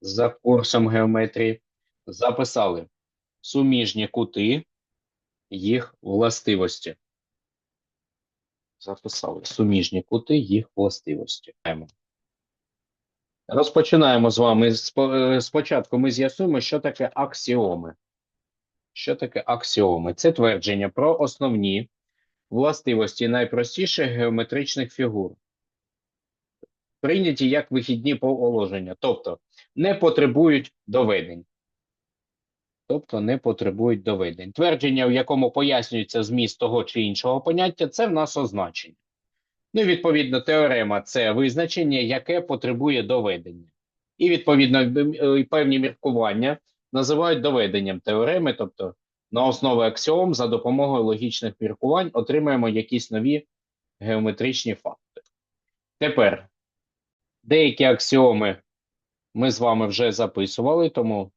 за курсом геометрії. Записали суміжні кути, їх властивості. Записали суміжні кути, їх властивості. Розпочинаємо з вами. Е, Спочатку ми з'ясуємо, що таке аксіоми. Що таке аксіоми? Це твердження про основні властивості найпростіших геометричних фігур. Прийняті як вихідні положення, тобто не потребують доведень. Тобто не потребують доведень. Твердження, в якому пояснюється зміст того чи іншого поняття, це в нас означення. Ну, і відповідно, теорема це визначення, яке потребує доведення. І, відповідно, е, певні міркування називають доведенням теореми, тобто на основі аксіом за допомогою логічних міркувань отримаємо якісь нові геометричні факти. Тепер деякі аксіоми ми з вами вже записували, тому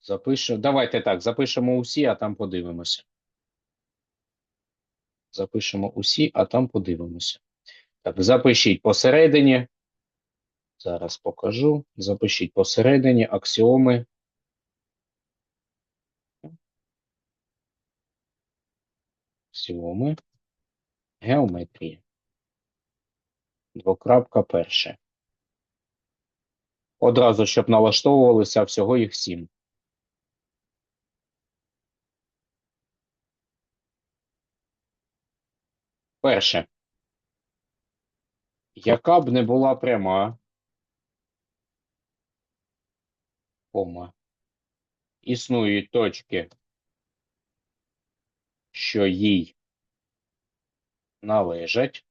запишемо. Давайте так, запишемо усі, а там подивимося. Запишемо усі, а там подивимося. Так, запишіть посередині. Зараз покажу. Запишіть посередині аксіоми. Аксіоми геометрії. Двокрапка перше. Одразу, щоб налаштовувалися, всього їх сім. Перше. Яка б не була пряма, кома, існують точки, що їй належать,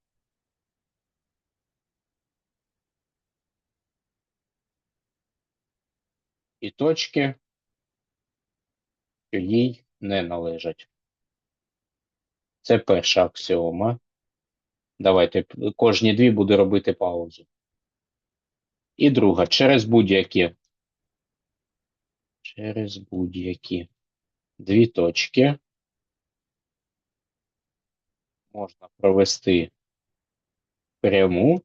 і точки, що їй не належать. Це перша аксіома. Давайте кожні дві буде робити паузу. І друга, через будь-які. Через будь-які дві точки можна провести пряму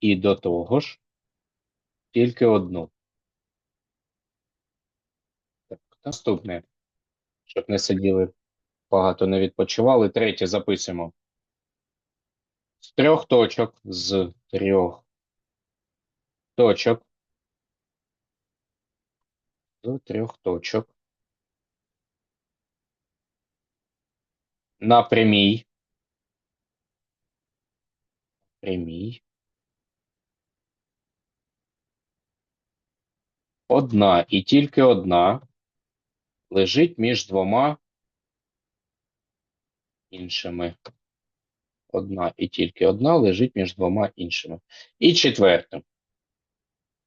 і до того ж тільки одну. Так, наступне, щоб не сиділи багато не відпочивали. Третє записуємо. З трьох точок, з трьох точок, з трьох точок. На прямій, прямій, одна і тільки одна лежить між двома іншими. Одна і тільки одна лежить між двома іншими. І четверте.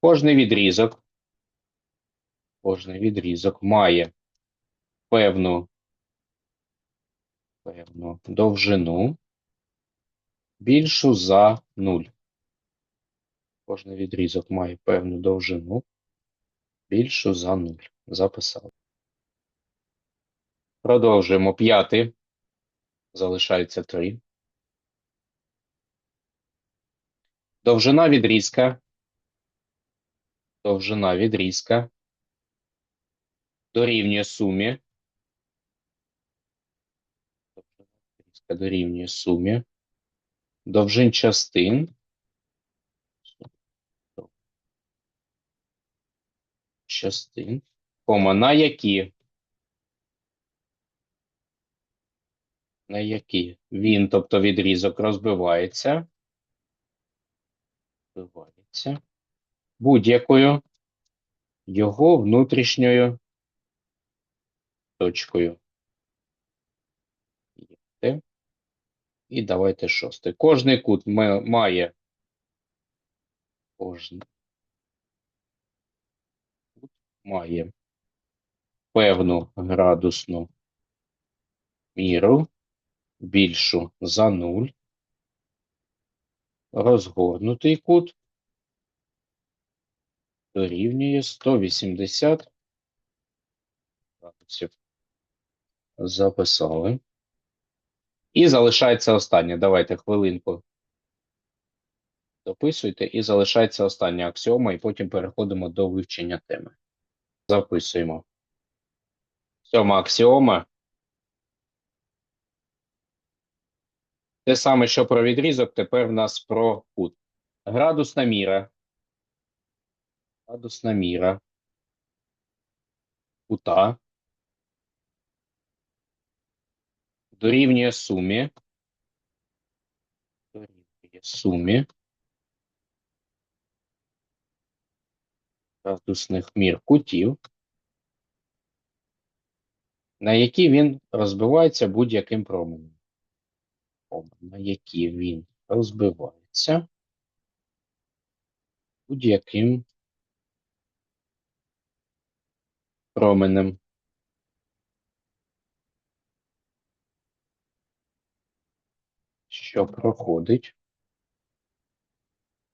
Кожний відрізок, кожний відрізок має певну, певну довжину більшу за 0. Кожний відрізок має певну довжину більшу за 0. Записав. Продовжуємо. П'ятий. Залишається 3. Довжина відрізка. Довжина відрізка дорівнює сумі. Довжина відрізка дорівнює сумі. Довжин частин. Частин. Кома, на які? На які він, тобто відрізок, розбивається. Розбивається будь-якою його внутрішньою точкою. І давайте шосте. Кожний кут має кожний кут має певну градусну міру більшу за 0. Розгорнутий кут дорівнює 180 градусів. Записали. І залишається останнє. Давайте хвилинку Записуйте і залишається остання аксіома, і потім переходимо до вивчення теми. Записуємо. Сьома аксіома. Те саме, що про відрізок, тепер в нас про кут. Градусна міра. Градусна міра. Кута. Дорівнює сумі. Дорівнює сумі. Градусних мір кутів. На які він розбивається будь-яким променем. На які він розбивається будь-яким променем. Що проходить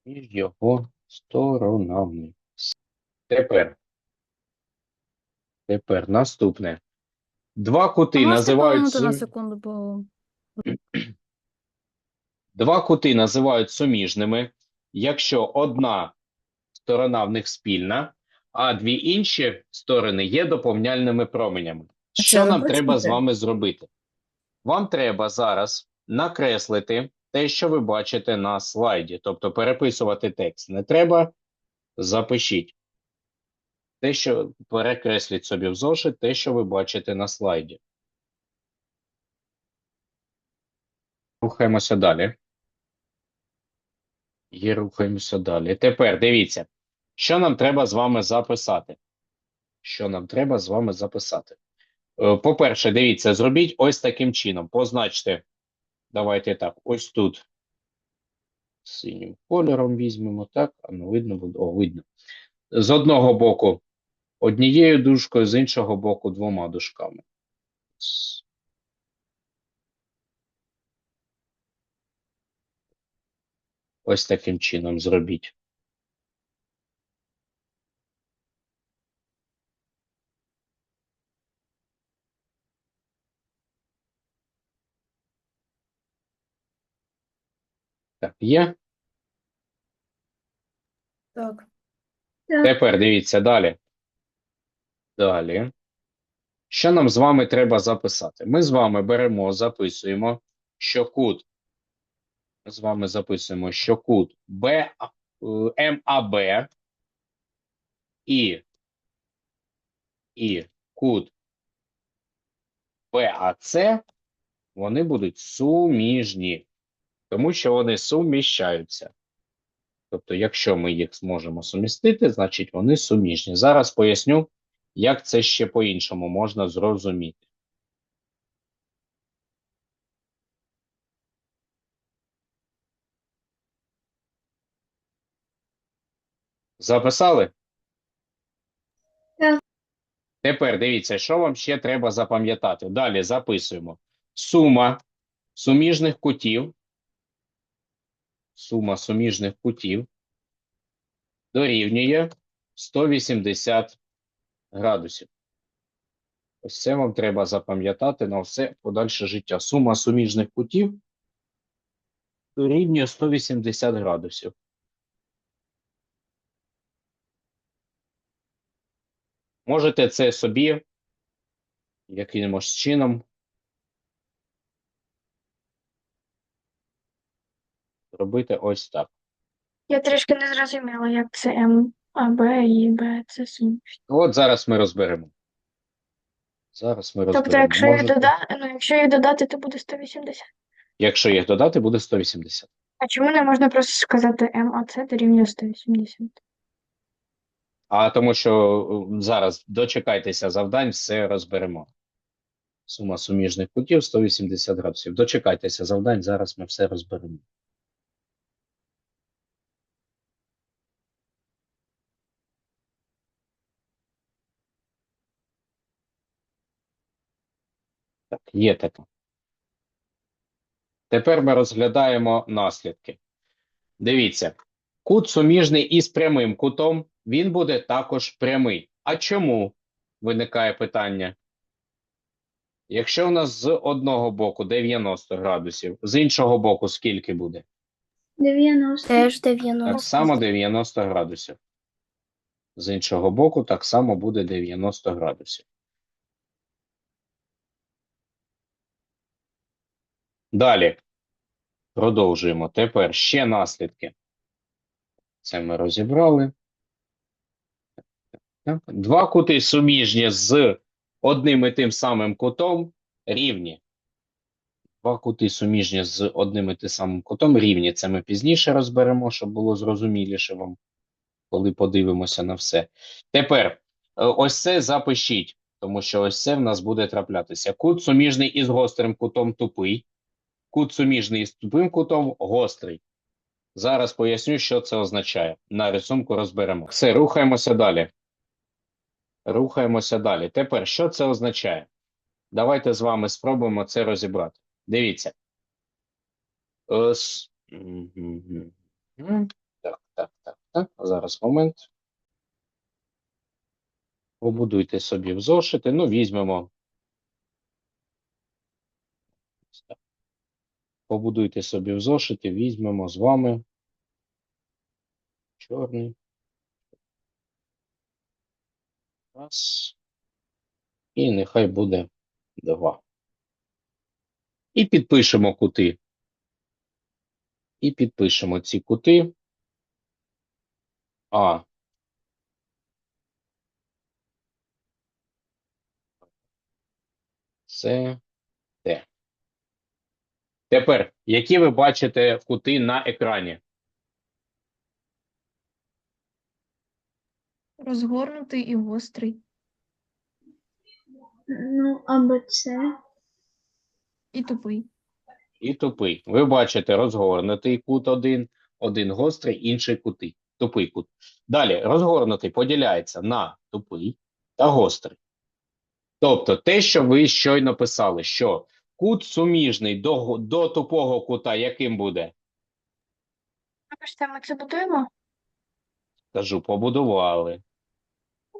між його сторонами. Тепер. Тепер наступне. Два кути А можете називають повернути на секунду, бо Два кути називають суміжними, якщо одна сторона в них спільна, а дві інші сторони є доповняльними променями. Що нам треба з вами зробити? Вам треба зараз накреслити те, що ви бачите на слайді, тобто переписувати текст. Не треба, запишіть. Те, що перекресліть собі в зошит, те, що ви бачите на слайді. Рухаємося далі. І рухаємося далі. Тепер дивіться, що нам треба з вами записати. Що нам треба з вами записати? Е, По-перше, дивіться, зробіть ось таким чином. Позначте. Давайте так, ось тут. Синім кольором візьмемо, так, а ну видно буде. О, видно. З одного боку однією дужкою, з іншого боку двома дужками. Ось таким чином зробіть. Так, є. так. Тепер дивіться далі. Далі. Що нам з вами треба записати? Ми з вами беремо, записуємо, що кут. З вами записуємо, що кут Б, е, МАБ і, і кут БАЦ, вони будуть суміжні, тому що вони суміщаються. Тобто, якщо ми їх зможемо сумістити, значить вони суміжні. Зараз поясню, як це ще по-іншому можна зрозуміти. Записали? Так. Тепер дивіться, що вам ще треба запам'ятати. Далі записуємо. Сума суміжних кутів. Сума суміжних кутів дорівнює 180 градусів. Ось це вам треба запам'ятати на все подальше життя. Сума суміжних кутів дорівнює 180 градусів. Можете це собі якимось чином робити ось так. Я трішки не зрозуміла, як це М, А, Б і Б це суміш. От зараз ми розберемо. Зараз ми розберемо. Тобто, якщо їх Можете- додати, ну, якщо їх додати, то буде 180. Якщо їх додати, буде 180. А чому не можна просто сказати М, А це дорівнює 180? А тому що е, зараз дочекайтеся завдань, все розберемо. Сума суміжних кутів 180 градусів. Дочекайтеся завдань, зараз ми все розберемо. Так, є таке. Тепер ми розглядаємо наслідки. Дивіться, кут суміжний із прямим кутом, він буде також прямий. А чому? Виникає питання. Якщо у нас з одного боку 90 градусів, з іншого боку скільки буде? 90. Теж Так само 90 градусів. З іншого боку, так само буде 90 градусів. Далі. Продовжуємо. Тепер ще наслідки. Це ми розібрали. Два кути суміжні з одним і тим самим кутом рівні. Два кути суміжні з одним і тим самим кутом рівні. Це ми пізніше розберемо, щоб було зрозуміліше вам, коли подивимося на все. Тепер е, ось це запишіть, тому що ось це в нас буде траплятися. Кут суміжний із гострим кутом тупий. Кут суміжний із тупим кутом гострий. Зараз поясню, що це означає. На рисунку розберемо. Все, рухаємося далі. Рухаємося далі. Тепер, що це означає? Давайте з вами спробуємо це розібрати. Дивіться. Мгм. Так, так, так, так. Зараз момент. Побудуйте собі в зошити. Ну, візьмемо. Побудуйте собі в зошити, візьмемо з вами. Чорний. Раз. І нехай буде два. І підпишемо кути. І підпишемо ці кути. А. Це Т. Тепер, які ви бачите кути на екрані? Розгорнутий і гострий. Ну, АБЦ. І тупий. І тупий. Ви бачите розгорнутий кут один, один гострий, інший кутий. Тупий кут. Далі, розгорнутий поділяється на тупий та гострий. Тобто, те, що ви щойно писали, що кут суміжний до, до тупого кута яким буде? Вибачте, ми це будуємо? Кажу, побудували.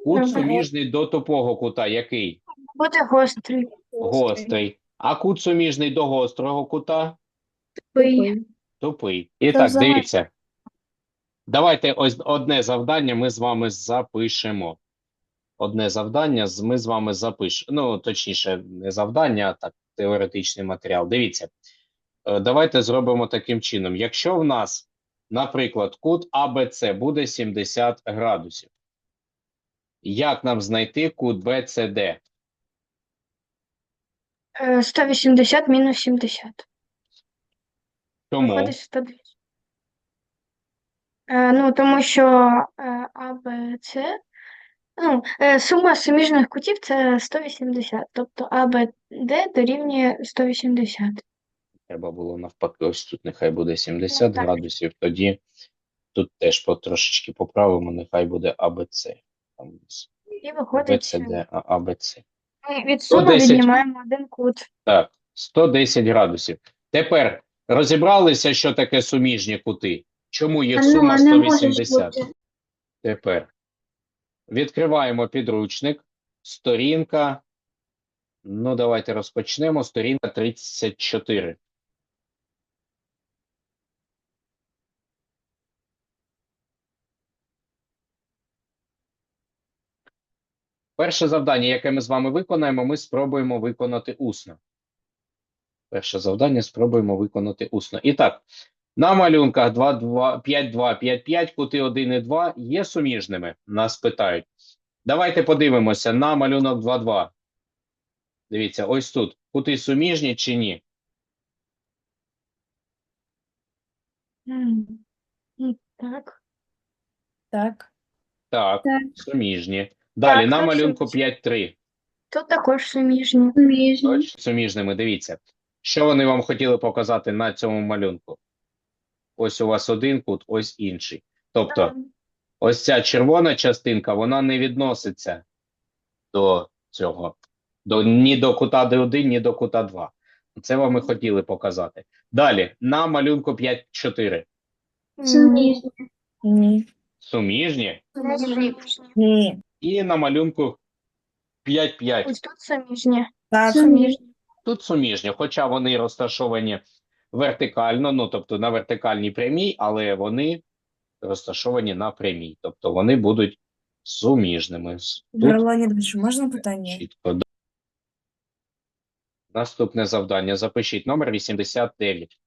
Кут суміжний до тупого кута який? Буде гострий. Гострий. А кут суміжний до гострого кута? Тупий. Тупий. І Це так, взагалі- дивіться. Давайте ось одне завдання ми з вами запишемо. Одне завдання ми з вами запишемо. Ну, точніше, не завдання, а так, теоретичний матеріал. Дивіться. Е, Давайте зробимо таким чином. Якщо в нас, наприклад, кут АБЦ буде 70 градусів, як нам знайти кут? Е, 180 мінус 70. Чому? Виходить 110. Е, ну, тому що е, А, Б, С, ну, е, сума суміжних кутів це 180. Тобто А, Б, Д дорівнює 180. Треба було навпаки, ось тут нехай буде 70 Ну, так. градусів, тоді тут теж потрошечки поправимо, нехай буде АБЦ. Там І виходить, АБЦ. ми від суми 110. віднімаємо один кут. Так, 110 градусів. Тепер розібралися, що таке суміжні кути? Чому їх сума а не може 180? Тепер відкриваємо підручник, сторінка. Ну, давайте розпочнемо. Сторінка 34. Перше завдання, яке ми з вами виконаємо, ми спробуємо виконати усно. Перше завдання спробуємо виконати усно. І так, на малюнках 2, 2, 5, 2, 5, 5, кути 1 і 2 є суміжними? Нас питають. Давайте подивимося на малюнок 2, 2. Дивіться, ось тут. Кути суміжні чи ні? Так. Так, Так. суміжні. Далі, Так, на малюнку 5, 3. Тут також суміжні. Суміжні. Точно суміжними, дивіться. Що вони вам хотіли показати на цьому малюнку? Ось у вас один кут, ось інший. Тобто, ось ця червона частинка, вона не відноситься до цього. До, ні до кута D1, ні до кута 2. Це вам і хотіли показати. Далі, на малюнку 5-4. Суміжні. Ні. Суміжні. Суміжні. Ні. І на малюнку 5-5. Ось тут суміжні. Так. Суміжні. Тут суміжні, хоча вони розташовані вертикально, ну тобто на вертикальній прямій, але вони розташовані на прямій. Тобто вони будуть суміжними. Леонідович, можна питання? чітко. Наступне завдання. Запишіть номер 89.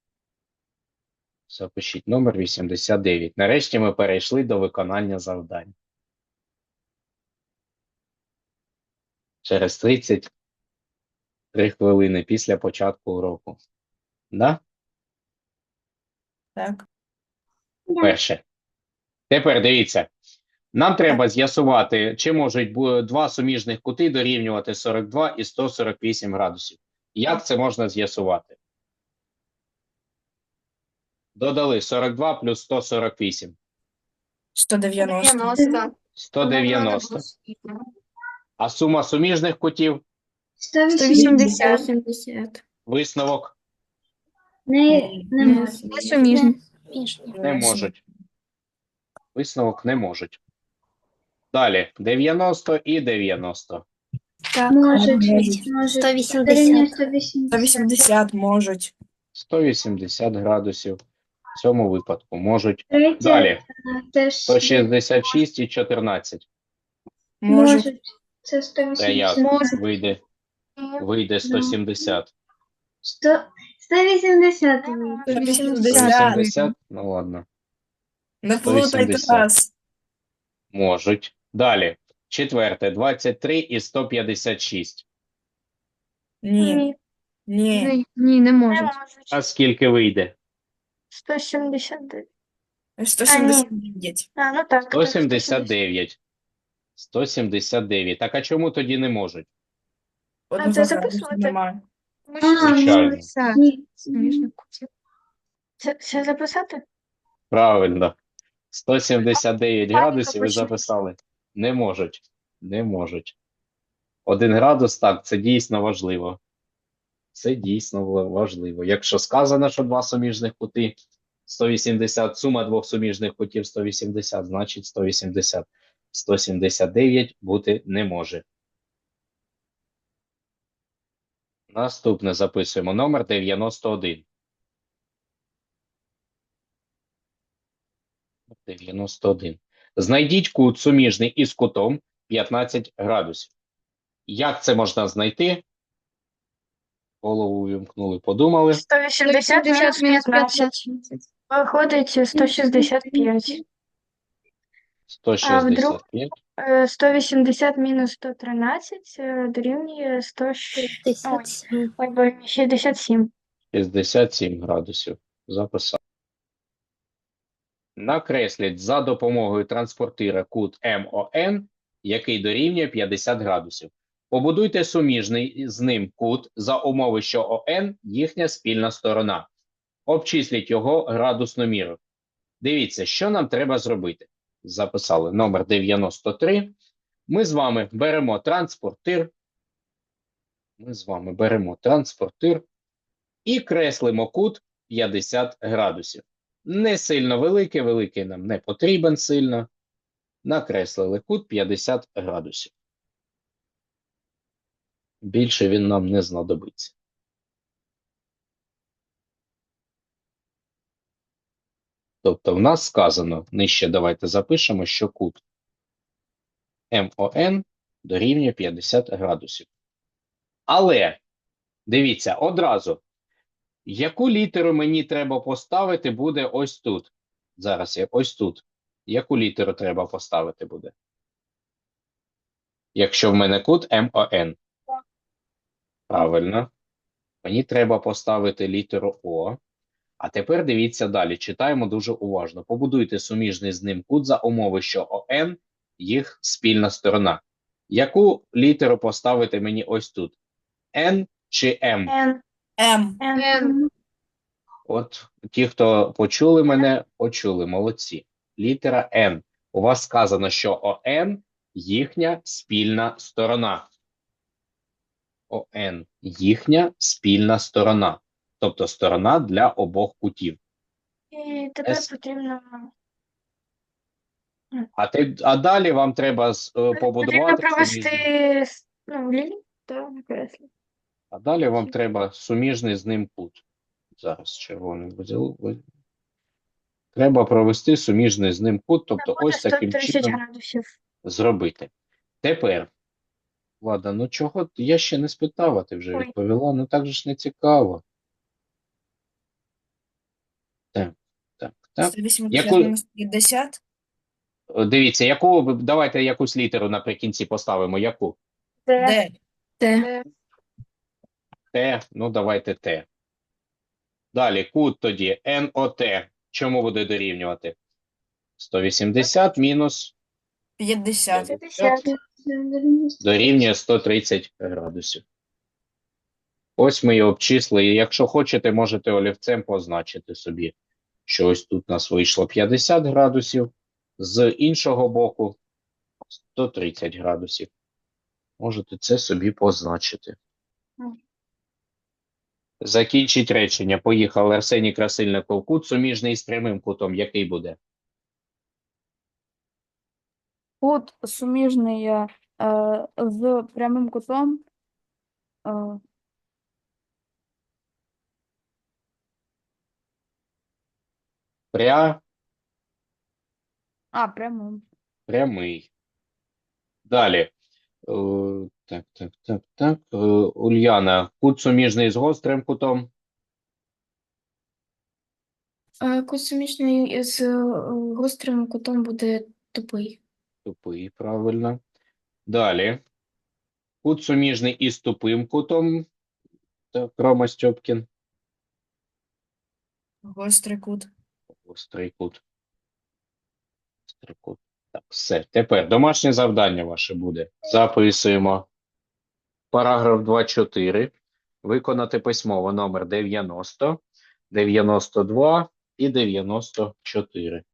Запишіть номер 89. Нарешті ми перейшли до виконання завдань. Через 33 хвилини після початку уроку. Да? Так. Перше. Тепер дивіться. Нам треба з'ясувати, чи можуть два суміжних кути дорівнювати 42 і 148 градусів. Як це можна з'ясувати? Додали 42 плюс 148. 190. 190. А сума суміжних кутів? 180. 180. Висновок Не, не може. Несуміжні. не можуть. Висновок не можуть. Далі 90 і 90. Так. Може, Можуть. може. 180. 180. 180 можуть. 180 градусів. В цьому випадку можуть. Третє, Далі е, теж 166 і 14. Можуть. можуть. Це Це як 180. вийде? Вийде 170. 100, 180. вийде. 180. 170? Ну ладно. Не плутайте 180. нас. Можуть. Далі. Четверте. 23 і 156. Ні. Ні. Ні. Ні, не Не можуть. можуть. А скільки вийде? 179. 179. А, ну так. 179. 179. Так а чому тоді не можуть? Одного це записувати? немає. Ми ж Звичайно. записали Ні. суміжних кутів. Це, це записати? Правильно. 179 Паніка градусів ви записали. Не можуть. Не можуть. Один градус, так, це дійсно важливо. Це дійсно ва- важливо. Якщо сказано, що два суміжних кути 180, сума двох суміжних кутів 180, значить 180. 179 бути не може. Наступне записуємо номер 91. 91. Знайдіть кут суміжний із кутом 15 градусів. Як це можна знайти? Голову увімкнули, подумали. 180 мінус 15. Виходить 165. 165. Е, 180 мінус 113 е, дорівнює 167. Ой, бо 67. 67 градусів. Записав. Накресліть за допомогою транспортира кут МОН, який дорівнює 50 градусів. Побудуйте суміжний з ним кут за умови, що ОН – їхня спільна сторона. Обчисліть його градусну міру. Дивіться, що нам треба зробити. Записали номер 93. Ми з вами беремо транспортир. Ми з вами беремо транспортир і креслимо кут 50 градусів. Не сильно великий, великий нам не потрібен сильно. Накреслили кут 50 градусів. Більше він нам не знадобиться. Тобто в нас сказано, нижче давайте запишемо, що кут МОН дорівнює 50 градусів. Але, дивіться, одразу, яку літеру мені треба поставити буде ось тут? Зараз я ось тут. Яку літеру треба поставити буде? Якщо в мене кут МОН. Правильно. Мені треба поставити літеру О. А тепер дивіться далі. Читаємо дуже уважно. Побудуйте суміжний з ним кут за умови, що ОН їх спільна сторона. Яку літеру поставити мені ось тут? N чи М? N. М. N. От ті, хто почули мене, почули, молодці. Літера N. У вас сказано, що ОН їхня спільна сторона. ОН їхня спільна сторона. Тобто сторона для обох кутів. І тепер С. потрібно А, ти, а далі вам треба з- е, потрібно провести ну, лінію та накреслити. а далі вам треба суміжний з ним кут. Зараз червоним виділу. ви- Треба провести суміжний з ним кут, тобто Буде ось таким 130 чином градусів. зробити. Тепер, Влада, ну чого ти- я ще не спитав, а ти вже Ой. відповіла. Ну так же ж не цікаво. Так, так, так. 180 Яку- мінус 50. Дивіться, яку ви- давайте якусь літеру наприкінці поставимо. Яку? Д. Т. Т. Ну, давайте Т. Далі, кут тоді НОТ. Чому буде дорівнювати? 180 мінус 50. 50. дорівнює 130 градусів. Ось ми і обчислили. Якщо хочете, можете олівцем позначити собі, що ось тут у нас вийшло 50 градусів, з іншого боку 130 градусів. Можете це собі позначити. Закінчить речення. Поїхав Арсеній Красильников. Кут суміжний з прямим кутом. Який буде? Кут суміжний е, з прямим кутом. Е, Пря... а, прямим. Прямий. Далі. Е, Так, так, так, так. Е, Ульяна, кут суміжний з гострим кутом. Кут суміжний з е, гострим кутом буде тупий. Тупий, правильно. Далі. Кут суміжний із тупим кутом. Так, Рома Стьопкін. Гострий кут. Гострий трикут. Трикут. Так, все. Тепер домашнє завдання ваше буде. Записуємо. Параграф 2.4. Виконати письмово номер 90, 92 і 94.